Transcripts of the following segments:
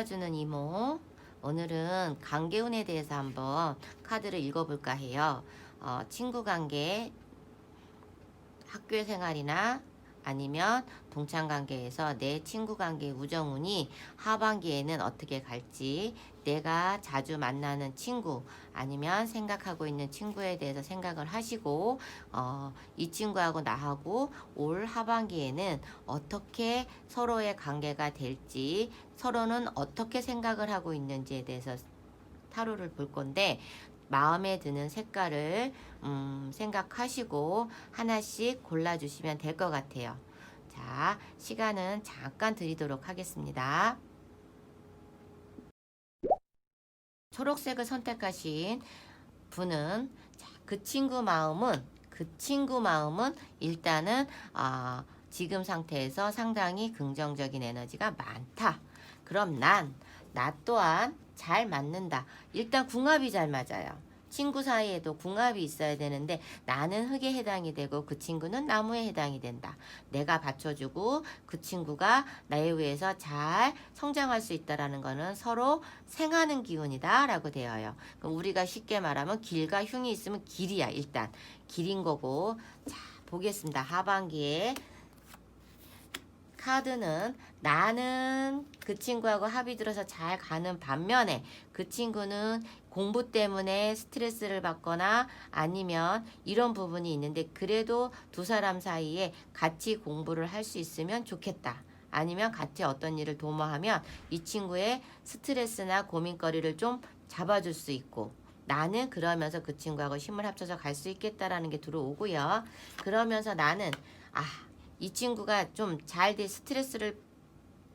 봐주는 이모. 오늘은 관계운에 대해서 한번 카드를 읽어볼까 해요. 어, 친구 관계, 학교 생활이나 아니면 동창 관계에서 내 친구 관계 우정운이 하반기에는 어떻게 갈지 내가 자주 만나는 친구 아니면 생각하고 있는 친구에 대해서 생각을 하시고 어, 이 친구하고 나하고 올 하반기에는 어떻게 서로의 관계가 될지 서로는 어떻게 생각을 하고 있는지에 대해서 타로를 볼 건데 마음에 드는 색깔을 음, 생각하시고 하나씩 골라주시면 될 것 같아요. 자, 시간은 잠깐 드리도록 하겠습니다. 초록색을 선택하신 분은 자, 그 친구 마음은 그 친구 마음은 일단은 아, 지금 상태에서 상당히 긍정적인 에너지가 많다. 그럼 난 나 또한 잘 맞는다. 일단 궁합이 잘 맞아요. 친구 사이에도 궁합이 있어야 되는데 나는 흙에 해당이 되고 그 친구는 나무에 해당이 된다. 내가 받쳐주고 그 친구가 나에 의해서 잘 성장할 수 있다라는 거는 서로 생하는 기운이다라고 되어요. 그럼 우리가 쉽게 말하면 길과 흉이 있으면 길이야 일단 길인 거고 자 보겠습니다. 하반기에 카드는 나는 그 친구하고 합의 들어서 잘 가는 반면에 그 친구는 공부 때문에 스트레스를 받거나 아니면 이런 부분이 있는데 그래도 두 사람 사이에 같이 공부를 할 수 있으면 좋겠다. 아니면 같이 어떤 일을 도모하면 이 친구의 스트레스나 고민거리를 좀 잡아줄 수 있고 나는 그러면서 그 친구하고 힘을 합쳐서 갈 수 있겠다라는 게 들어오고요. 그러면서 나는 아, 이 친구가 좀 잘 돼 스트레스를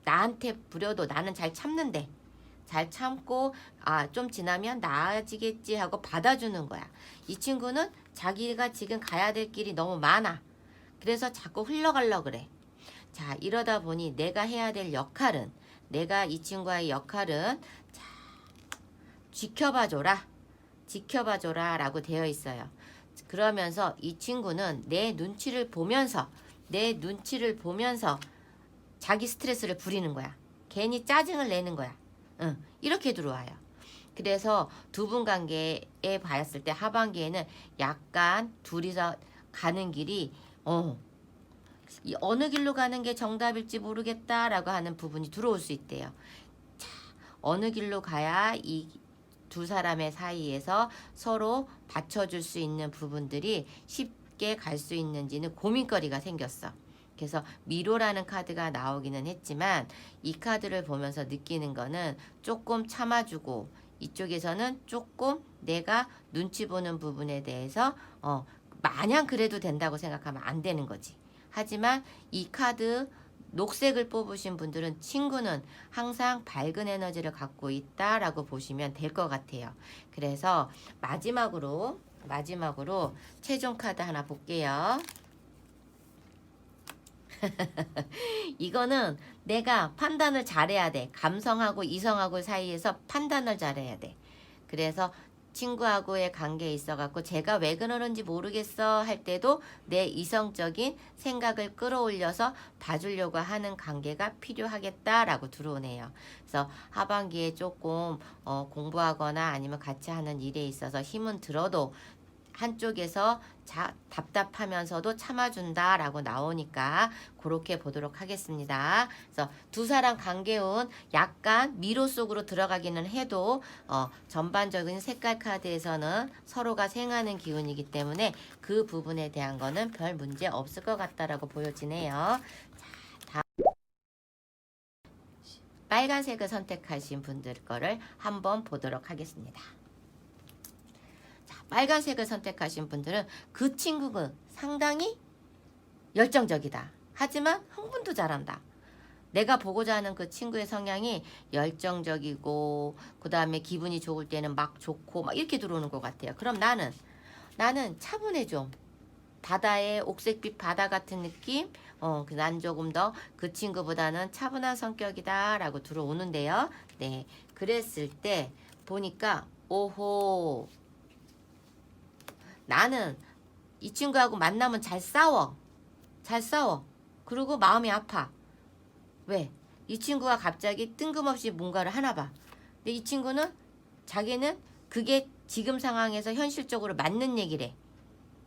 나한테 부려도 나는 잘 참는데 잘 참고 아 좀 지나면 나아지겠지 하고 받아주는 거야. 이 친구는 자기가 지금 가야 될 길이 너무 많아. 그래서 자꾸 흘러가려 그래. 자 이러다 보니 내가 해야 될 역할은 내가 이 친구의 역할은 자 지켜봐줘라. 지켜봐줘라 라고 되어 있어요. 그러면서 이 친구는 내 눈치를 보면서 내 눈치를 보면서 자기 스트레스를 부리는 거야. 괜히 짜증을 내는 거야. 응, 이렇게 들어와요. 그래서 두 분 관계에 봤을 때 하반기에는 약간 둘이서 가는 길이 어, 이 어느 길로 가는 게 정답일지 모르겠다라고 하는 부분이 들어올 수 있대요. 자, 어느 길로 가야 이 두 사람의 사이에서 서로 받쳐줄 수 있는 부분들이 쉽 게 갈 수 있는지는 고민거리가 생겼어. 그래서 미로라는 카드가 나오기는 했지만 이 카드를 보면서 느끼는 거는 조금 참아주고 이쪽에서는 조금 내가 눈치 보는 부분에 대해서 어 마냥 그래도 된다고 생각하면 안 되는 거지. 하지만 이 카드 녹색을 뽑으신 분들은 친구는 항상 밝은 에너지를 갖고 있다라고 보시면 될 것 같아요. 그래서 마지막으로 마지막으로 최종 카드 하나 볼게요. 이거는 내가 판단을 잘해야 돼. 감성하고 이성하고 사이에서 판단을 잘해야 돼. 그래서 친구하고의 관계에 있어갖고 제가 왜 그러는지 모르겠어 할 때도 내 이성적인 생각을 끌어올려서 봐주려고 하는 관계가 필요하겠다라고 들어오네요. 그래서 하반기에 조금 어, 공부하거나 아니면 같이 하는 일에 있어서 힘은 들어도 한쪽에서 자, 답답하면서도 참아준다라고 나오니까 그렇게 보도록 하겠습니다. 그래서 두 사람 관계운 약간 미로 속으로 들어가기는 해도 어, 전반적인 색깔 카드에서는 서로가 생하는 기운이기 때문에 그 부분에 대한 거는 별 문제 없을 것 같다라고 보여지네요. 자, 다음 빨간색을 선택하신 분들 거를 한번 보도록 하겠습니다. 자, 빨간색을 선택하신 분들은 그 친구가 상당히 열정적이다. 하지만 흥분도 잘한다. 내가 보고자 하는 그 친구의 성향이 열정적이고 그 다음에 기분이 좋을 때는 막 좋고 막 이렇게 들어오는 것 같아요. 그럼 나는 나는 차분해 좀 바다의 옥색빛 바다 같은 느낌. 어, 그난 조금 더 그 친구보다는 차분한 성격이다 라고 들어오는데요. 네, 그랬을 때 보니까 오호 나는 이 친구하고 만나면 잘 싸워. 잘 싸워. 그리고 마음이 아파. 왜? 이 친구가 갑자기 뜬금없이 뭔가를 하나 봐. 근데 이 친구는 자기는 그게 지금 상황에서 현실적으로 맞는 얘기래.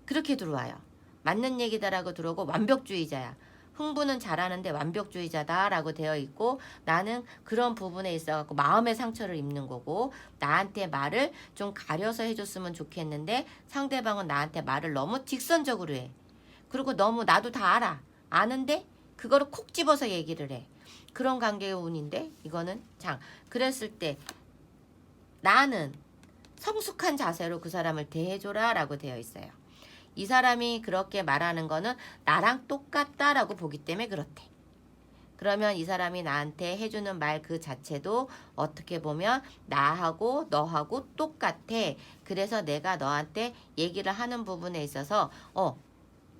그렇게 들어와요. 맞는 얘기다라고 들어오고 완벽주의자야. 흥부는 잘하는데 완벽주의자다라고 되어 있고 나는 그런 부분에 있어 갖고 마음의 상처를 입는 거고 나한테 말을 좀 가려서 해줬으면 좋겠는데 상대방은 나한테 말을 너무 직선적으로 해. 그리고 너무 나도 다 알아. 아는데 그거를 콕 집어서 얘기를 해. 그런 관계의 운인데 이거는 장. 그랬을 때 나는 성숙한 자세로 그 사람을 대해줘라 라고 되어 있어요. 이 사람이 그렇게 말하는 거는 나랑 똑같다라고 보기 때문에 그렇대. 그러면 이 사람이 나한테 해주는 말 그 자체도 어떻게 보면 나하고 너하고 똑같아. 그래서 내가 너한테 얘기를 하는 부분에 있어서 어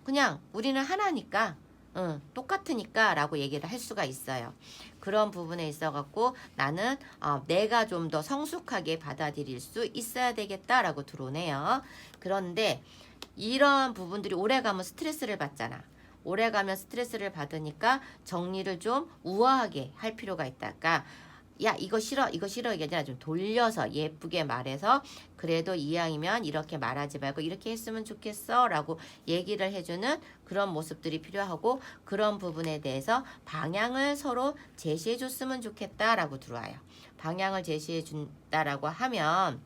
그냥 우리는 하나니까 응, 똑같으니까 라고 얘기를 할 수가 있어요. 그런 부분에 있어 갖고 나는 어, 내가 좀 더 성숙하게 받아들일 수 있어야 되겠다라고 들어오네요. 그런데 이런 부분들이 오래 가면 스트레스를 받잖아. 오래 가면 스트레스를 받으니까 정리를 좀 우아하게 할 필요가 있다. 그러니까 야 이거 싫어 이거 싫어 이게 아니라 좀 돌려서 예쁘게 말해서 그래도 이왕이면 이렇게 말하지 말고 이렇게 했으면 좋겠어 라고 얘기를 해주는 그런 모습들이 필요하고 그런 부분에 대해서 방향을 서로 제시해 줬으면 좋겠다 라고 들어와요 방향을 제시해 준다 라고 하면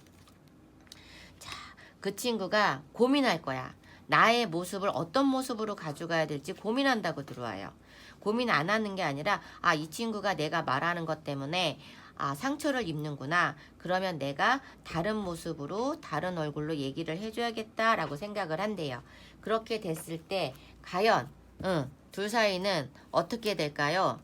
그 친구가 고민할 거야. 나의 모습을 어떤 모습으로 가져가야 될지 고민한다고 들어와요. 고민 안 하는 게 아니라 아 이 친구가 내가 말하는 것 때문에 아 상처를 입는구나. 그러면 내가 다른 모습으로 다른 얼굴로 얘기를 해줘야겠다라고 생각을 한대요. 그렇게 됐을 때 과연 응, 둘 사이는 어떻게 될까요?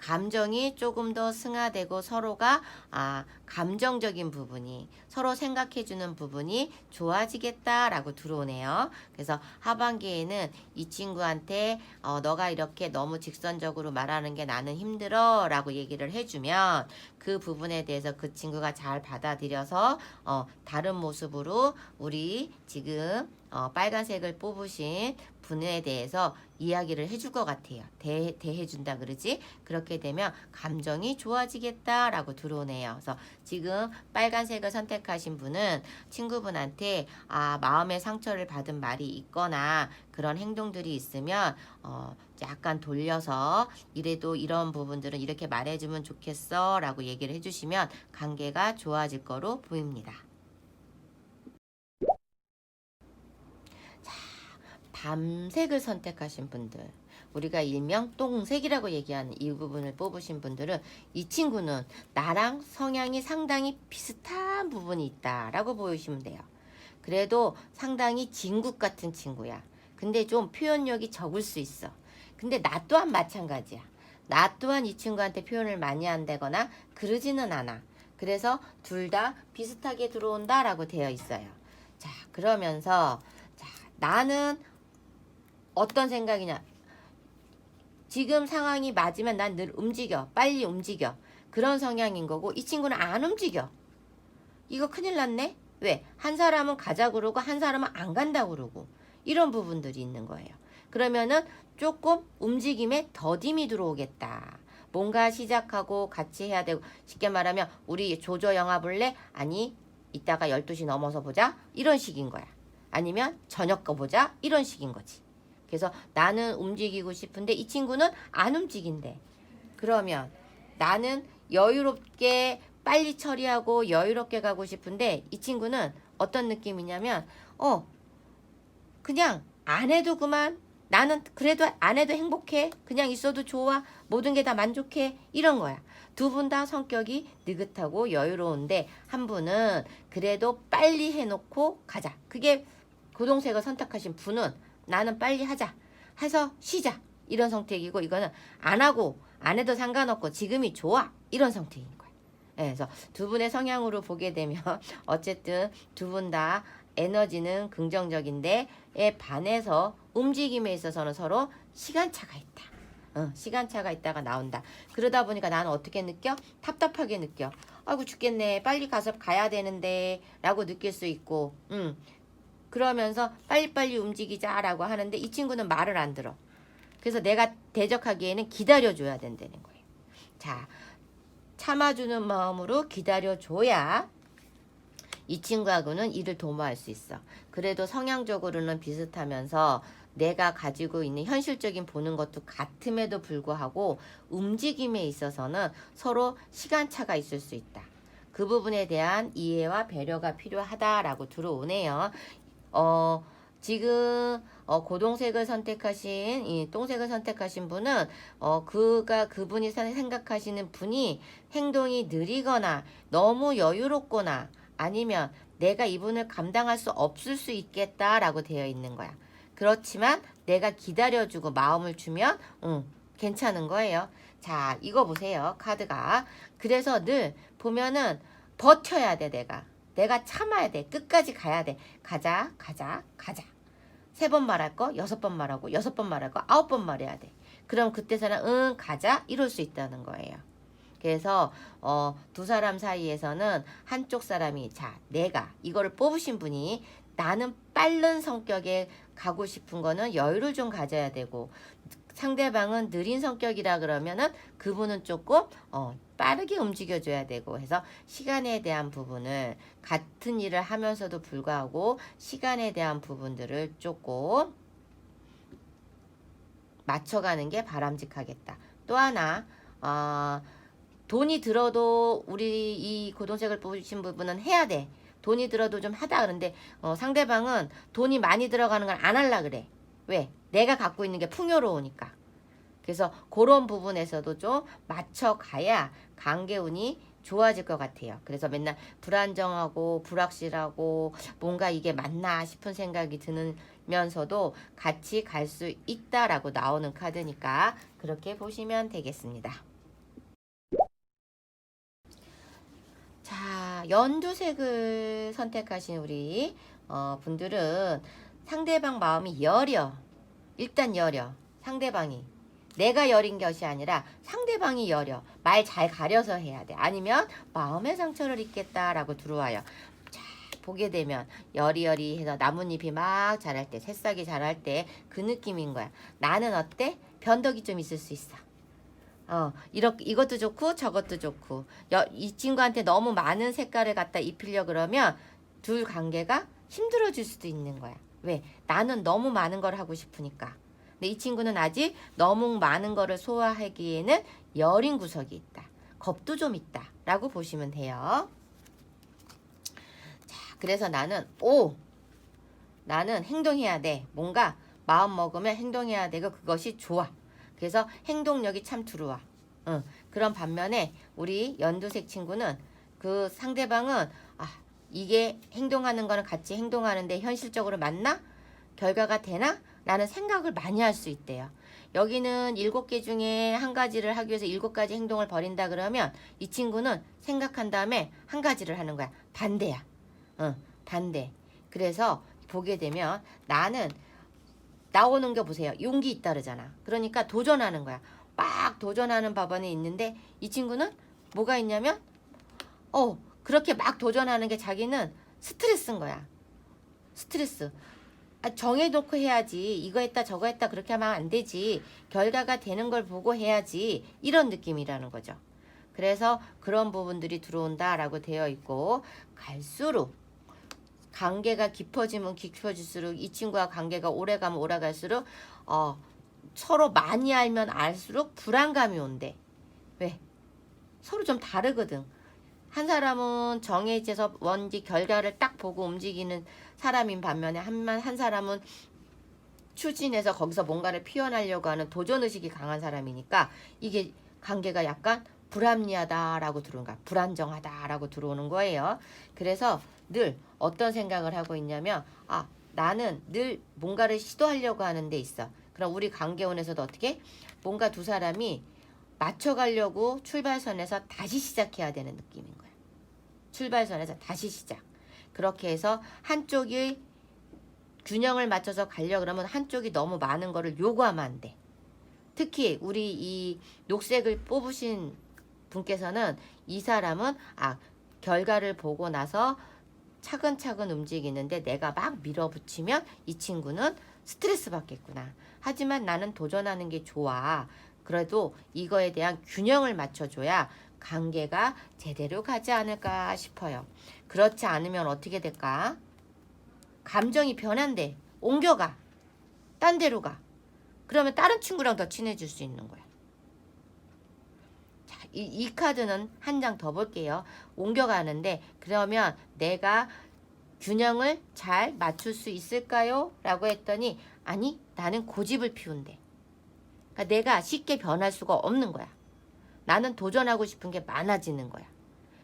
감정이 조금 더 승화되고 서로가 아, 감정적인 부분이 서로 생각해주는 부분이 좋아지겠다라고 들어오네요. 그래서 하반기에는 이 친구한테 어, 너가 이렇게 너무 직선적으로 말하는 게 나는 힘들어 라고 얘기를 해주면 그 부분에 대해서 그 친구가 잘 받아들여서 어, 다른 모습으로 우리 지금 어, 빨간색을 뽑으신 분에 대해서 이야기를 해줄 것 같아요. 대, 대해준다 그러지? 그렇게 되면 감정이 좋아지겠다라고 들어오네요. 그래서 지금 빨간색을 선택하신 분은 친구분한테 아, 마음의 상처를 받은 말이 있거나 그런 행동들이 있으면 어, 약간 돌려서 이래도 이런 부분들은 이렇게 말해주면 좋겠어 라고 얘기를 해주시면 관계가 좋아질 거로 보입니다. 밤색을 선택하신 분들 우리가 일명 똥색이라고 얘기하는 이 부분을 뽑으신 분들은 이 친구는 나랑 성향이 상당히 비슷한 부분이 있다라고 보시면 돼요. 그래도 상당히 진국 같은 친구야. 근데 좀 표현력이 적을 수 있어. 근데 나 또한 마찬가지야. 나 또한 이 친구한테 표현을 많이 한다거나 그러지는 않아. 그래서 둘 다 비슷하게 들어온다라고 되어 있어요. 자, 그러면서 자, 나는 어떤 생각이냐? 지금 상황이 맞으면 난 늘 움직여. 빨리 움직여. 그런 성향인 거고 이 친구는 안 움직여. 이거 큰일 났네? 왜? 한 사람은 가자 그러고 한 사람은 안 간다 그러고 이런 부분들이 있는 거예요. 그러면은 조금 움직임에 더딤이 들어오겠다. 뭔가 시작하고 같이 해야 되고 쉽게 말하면 우리 조조 영화 볼래? 아니 이따가 12시 넘어서 보자 이런 식인 거야. 아니면 저녁 거 보자 이런 식인 거지. 그래서 나는 움직이고 싶은데 이 친구는 안 움직인대. 그러면 나는 여유롭게 빨리 처리하고 여유롭게 가고 싶은데 이 친구는 어떤 느낌이냐면 어 그냥 안 해도 그만. 나는 그래도 안 해도 행복해. 그냥 있어도 좋아. 모든 게 다 만족해. 이런 거야. 두 분 다 성격이 느긋하고 여유로운데 한 분은 그래도 빨리 해놓고 가자. 그게 고동색을 선택하신 분은 나는 빨리 하자 해서 쉬자 이런 선택이고 이거는 안 하고 안 해도 상관없고 지금이 좋아 이런 선택인. 예, 그래서 두 분의 성향으로 보게 되면 어쨌든 두 분 다 에너지는 긍정적인데 에 반해서 움직임에 있어서는 서로 시간차가 있다. 어, 시간차가 있다가 나온다. 그러다 보니까 나는 어떻게 느껴? 답답하게 느껴. 아이고 죽겠네. 빨리 가서 가야 되는데 라고 느낄 수 있고 음, 그러면서 빨리빨리 움직이자라고 하는데 이 친구는 말을 안 들어. 그래서 내가 대적하기에는 기다려줘야 된다는 거예요. 자, 참아주는 마음으로 기다려줘야 이 친구하고는 일을 도모할 수 있어. 그래도 성향적으로는 비슷하면서 내가 가지고 있는 현실적인 보는 것도 같음에도 불구하고 움직임에 있어서는 서로 시간차가 있을 수 있다. 그 부분에 대한 이해와 배려가 필요하다라고 들어오네요. 어, 지금 어, 고동색을 선택하신 이 똥색을 선택하신 분은 어, 그가 그분이 사- 생각하시는 분이 행동이 느리거나 너무 여유롭거나 아니면 내가 이분을 감당할 수 없을 수 있겠다라고 되어 있는 거야. 그렇지만 내가 기다려주고 마음을 주면 응, 괜찮은 거예요. 자, 이거 보세요. 카드가. 그래서 늘 보면은 버텨야 돼, 내가. 내가 참아야 돼. 끝까지 가야 돼. 가자, 가자, 가자. 세 번 말할 거, 여섯 번 말하고, 여섯 번 말할 거, 아홉 번 말해야 돼. 그럼 그때서는 응, 가자. 이럴 수 있다는 거예요. 그래서 어, 두 사람 사이에서는 한쪽 사람이 자 내가 이거를 뽑으신 분이 나는 빠른 성격에 가고 싶은 거는 여유를 좀 가져야 되고 상대방은 느린 성격이라 그러면은 그분은 조금 어, 빠르게 움직여줘야 되고 해서 시간에 대한 부분을 같은 일을 하면서도 불구하고 시간에 대한 부분들을 조금 맞춰가는 게 바람직하겠다. 또 하나 어, 돈이 들어도 우리 이 고동색을 뽑으신 부분은 해야 돼. 돈이 들어도 좀 하다 그러는데 어, 상대방은 돈이 많이 들어가는 걸 안 할라 그래. 왜? 내가 갖고 있는 게 풍요로우니까. 그래서 그런 부분에서도 좀 맞춰가야 관계운이 좋아질 것 같아요. 그래서 맨날 불안정하고 불확실하고 뭔가 이게 맞나 싶은 생각이 드면서도 같이 갈 수 있다라고 나오는 카드니까 그렇게 보시면 되겠습니다. 자, 연두색을 선택하신 우리 어, 분들은 상대방 마음이 여려. 일단 여려. 상대방이. 내가 여린 것이 아니라 상대방이 여려. 말 잘 가려서 해야 돼. 아니면 마음의 상처를 입겠다라고 들어와요. 자, 보게 되면 여리여리 해서 나뭇잎이 막 자랄 때, 새싹이 자랄 때 그 느낌인 거야. 나는 어때? 변덕이 좀 있을 수 있어. 어, 이렇게 이것도 좋고 저것도 좋고 여, 이 친구한테 너무 많은 색깔을 갖다 입히려 그러면 둘 관계가 힘들어질 수도 있는 거야. 왜? 나는 너무 많은 걸 하고 싶으니까. 근데 이 친구는 아직 너무 많은 거를 소화하기에는 여린 구석이 있다. 겁도 좀 있다. 라고 보시면 돼요. 자, 그래서 나는 오! 나는 행동해야 돼. 뭔가 마음 먹으면 행동해야 되고 그것이 좋아. 그래서 행동력이 참 들어와. 응. 그런 반면에 우리 연두색 친구는 그 상대방은 아 이게 행동하는 거는 같이 행동하는데 현실적으로 맞나? 결과가 되나? 라는 생각을 많이 할 수 있대요. 여기는 일곱 개 중에 한 가지를 하기 위해서 일곱 가지 행동을 벌인다 그러면 이 친구는 생각한 다음에 한 가지를 하는 거야. 반대야. 응, 반대. 그래서 보게 되면 나는 나오는 게 보세요. 용기 있다 그러잖아. 그러니까 도전하는 거야. 막 도전하는 법안이 있는데 이 친구는 뭐가 있냐면 어 그렇게 막 도전하는 게 자기는 스트레스인 거야. 스트레스. 아, 정해놓고 해야지. 이거 했다 저거 했다 그렇게 하면 안 되지. 결과가 되는 걸 보고 해야지. 이런 느낌이라는 거죠. 그래서 그런 부분들이 들어온다라고 되어 있고 갈수록 관계가 깊어지면 깊어질수록 이 친구와 관계가 오래가면 오래갈수록 어, 서로 많이 알면 알수록 불안감이 온대. 왜? 서로 좀 다르거든. 한 사람은 정해져서 뭔지 결과를 딱 보고 움직이는 사람인 반면에 한, 한 사람은 추진해서 거기서 뭔가를 피워내려고 하는 도전 의식이 강한 사람이니까 이게 관계가 약간 불합리하다라고 거야. 불안정하다라고 들어오는 거예요. 그래서 늘 어떤 생각을 하고 있냐면 아 나는 늘 뭔가를 시도하려고 하는 데 있어. 그럼 우리 관계원에서도 어떻게 뭔가 두 사람이 맞춰가려고 출발선에서 다시 시작해야 되는 느낌인 거야. 출발선에서 다시 시작. 그렇게 해서 한쪽이 균형을 맞춰서 가려 그러면 한쪽이 너무 많은 거를 요구하면 안 돼. 특히 우리 이 녹색을 뽑으신 분께서는 이 사람은 아 결과를 보고 나서 차근차근 움직이는데 내가 막 밀어붙이면 이 친구는 스트레스 받겠구나. 하지만 나는 도전하는 게 좋아. 그래도 이거에 대한 균형을 맞춰줘야 관계가 제대로 가지 않을까 싶어요. 그렇지 않으면 어떻게 될까? 감정이 변한대. 옮겨가. 딴 데로 가. 그러면 다른 친구랑 더 친해질 수 있는 거야. 자, 이, 이 카드는 한 장 더 볼게요. 옮겨가는데 그러면 내가 균형을 잘 맞출 수 있을까요? 라고 했더니 아니 나는 고집을 피운대. 그러니까 내가 쉽게 변할 수가 없는 거야. 나는 도전하고 싶은 게 많아지는 거야.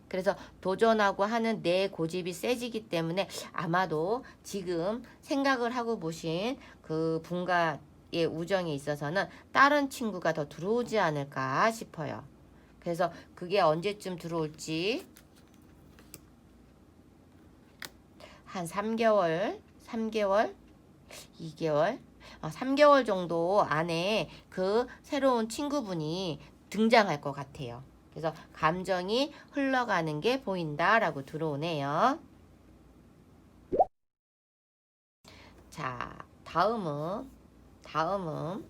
그래서 도전하고 하는 내 고집이 세지기 때문에 아마도 지금 생각을 하고 보신 그 분과의 우정에 있어서는 다른 친구가 더 들어오지 않을까 싶어요. 그래서 그게 언제쯤 들어올지 한 3개월, 3개월, 2개월, 어, 3개월 정도 안에 그 새로운 친구분이 등장할 것 같아요. 그래서 감정이 흘러가는 게 보인다라고 들어오네요. 자, 다음은 다음은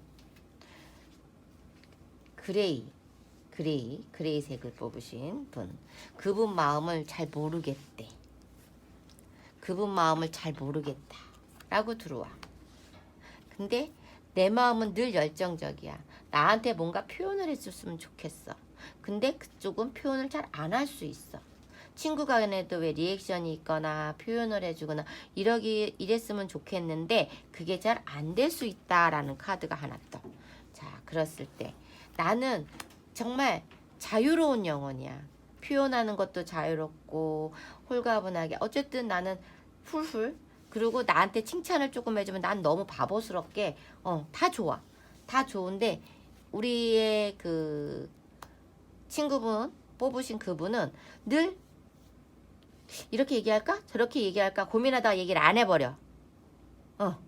그레이 그레이 그레이 색을 뽑으신 분 그분 마음을 잘 모르겠대. 그분 마음을 잘 모르겠다. 라고 들어와. 근데 내 마음은 늘 열정적이야. 나한테 뭔가 표현을 해줬으면 좋겠어. 근데 그쪽은 표현을 잘 안 할 수 있어. 친구 간에도 왜 리액션이 있거나 표현을 해주거나 이러기 이랬으면 좋겠는데 그게 잘 안 될 수 있다라는 카드가 하나 떠. 자, 그랬을 때 나는 정말 자유로운 영혼이야. 표현하는 것도 자유롭고 홀가분하게 어쨌든 나는 훌훌 그리고 나한테 칭찬을 조금 해주면 난 너무 바보스럽게 어 다 좋아. 다 좋은데 우리의 그 친구분 뽑으신 그분은 늘 이렇게 얘기할까? 저렇게 얘기할까? 고민하다가 얘기를 안 해버려. 어.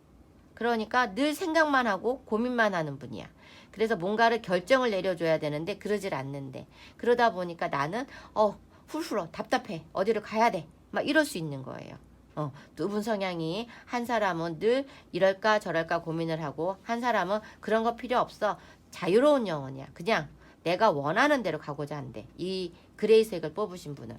그러니까 늘 생각만 하고 고민만 하는 분이야. 그래서 뭔가를 결정을 내려줘야 되는데 그러질 않는데. 그러다 보니까 나는 어 훌훌어 답답해. 어디를 가야 돼? 막 이럴 수 있는 거예요 어, 두 분 성향이 한 사람은 늘 이럴까 저럴까 고민을 하고 한 사람은 그런 거 필요 없어. 자유로운 영혼이야. 그냥 내가 원하는 대로 가고자 한대. 이 그레이색을 뽑으신 분은.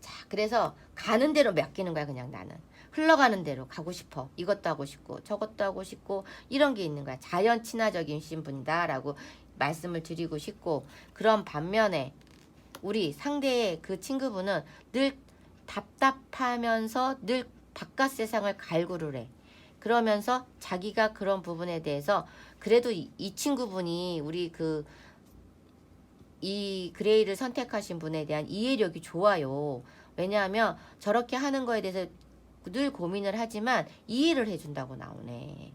자 그래서 가는 대로 맡기는 거야 그냥 나는. 흘러가는 대로 가고 싶어. 이것도 하고 싶고 저것도 하고 싶고 이런 게 있는 거야. 자연 친화적인 분이다라고 말씀을 드리고 싶고 그런 반면에 우리 상대의 그 친구분은 늘 답답하면서 늘 바깥 세상을 갈구를 해. 그러면서 자기가 그런 부분에 대해서 그래도 이, 이 친구분이 우리 그 이 그레이를 선택하신 분에 대한 이해력이 좋아요. 왜냐하면 저렇게 하는 거에 대해서 늘 고민을 하지만 이해를 해준다고 나오네.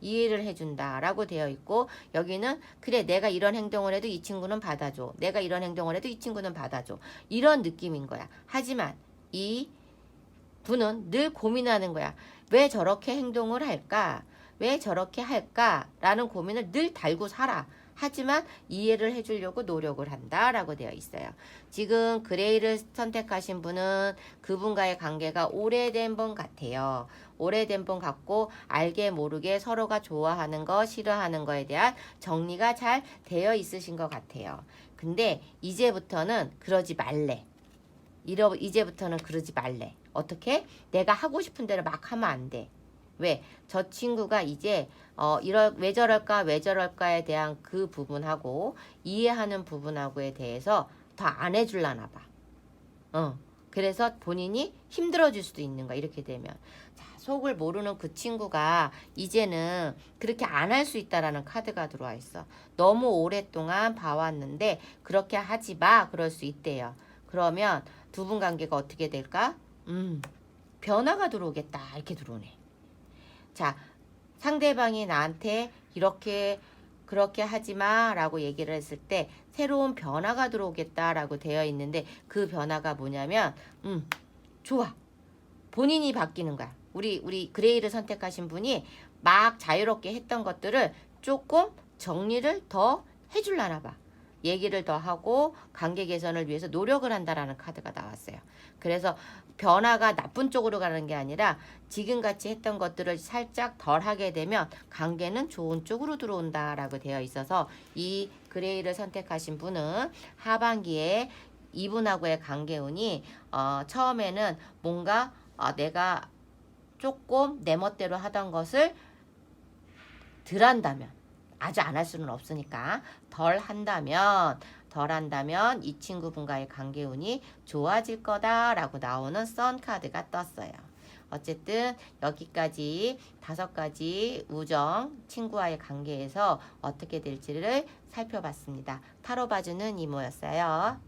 이해를 해준다라고 되어 있고 여기는 그래 내가 이런 행동을 해도 이 친구는 받아줘. 내가 이런 행동을 해도 이 친구는 받아줘. 이런 느낌인 거야. 하지만 이 분은 늘 고민하는 거야. 왜 저렇게 행동을 할까? 왜 저렇게 할까? 라는 고민을 늘 달고 살아. 하지만 이해를 해주려고 노력을 한다 라고 되어 있어요. 지금 그레이를 선택하신 분은 그분과의 관계가 오래된 분 같아요. 오래된 분 같고 알게 모르게 서로가 좋아하는 거 싫어하는 거에 대한 정리가 잘 되어 있으신 것 같아요. 근데 이제부터는 그러지 말래. 이러 이제부터는 그러지 말래. 어떻게? 내가 하고 싶은 대로 막 하면 안 돼. 왜? 저 친구가 이제 어 이럴 왜 저럴까 왜 저럴까에 대한 그 부분하고 이해하는 부분하고에 대해서 더 안 해줄라나 봐. 어. 그래서 본인이 힘들어질 수도 있는 거야. 이렇게 되면. 자, 속을 모르는 그 친구가 이제는 그렇게 안 할 수 있다라는 카드가 들어와 있어. 너무 오랫동안 봐왔는데 그렇게 하지 마. 그럴 수 있대요. 그러면 두 분 관계가 어떻게 될까? 음. 변화가 들어오겠다. 이렇게 들어오네. 자, 상대방이 나한테 이렇게 그렇게 하지 마라고 얘기를 했을 때 새로운 변화가 들어오겠다라고 되어 있는데 그 변화가 뭐냐면 음, 좋아. 본인이 바뀌는 거야. 우리 우리 그레이를 선택하신 분이 막 자유롭게 했던 것들을 조금 정리를 더 해줄라나 봐. 얘기를 더 하고 관계 개선을 위해서 노력을 한다라는 카드가 나왔어요. 그래서 변화가 나쁜 쪽으로 가는 게 아니라 지금 같이 했던 것들을 살짝 덜 하게 되면 관계는 좋은 쪽으로 들어온다라고 되어 있어서 이 그레이를 선택하신 분은 하반기에 이분하고의 관계운이 어, 처음에는 뭔가 어, 내가 조금 내 멋대로 하던 것을 덜 한다면 아주 안 할 수는 없으니까 덜 한다면 덜 한다면 이 친구분과의 관계운이 좋아질 거다라고 나오는 선 카드가 떴어요. 어쨌든 여기까지 다섯 가지 우정 친구와의 관계에서 어떻게 될지를 살펴봤습니다. 타로 봐주는 이모였어요.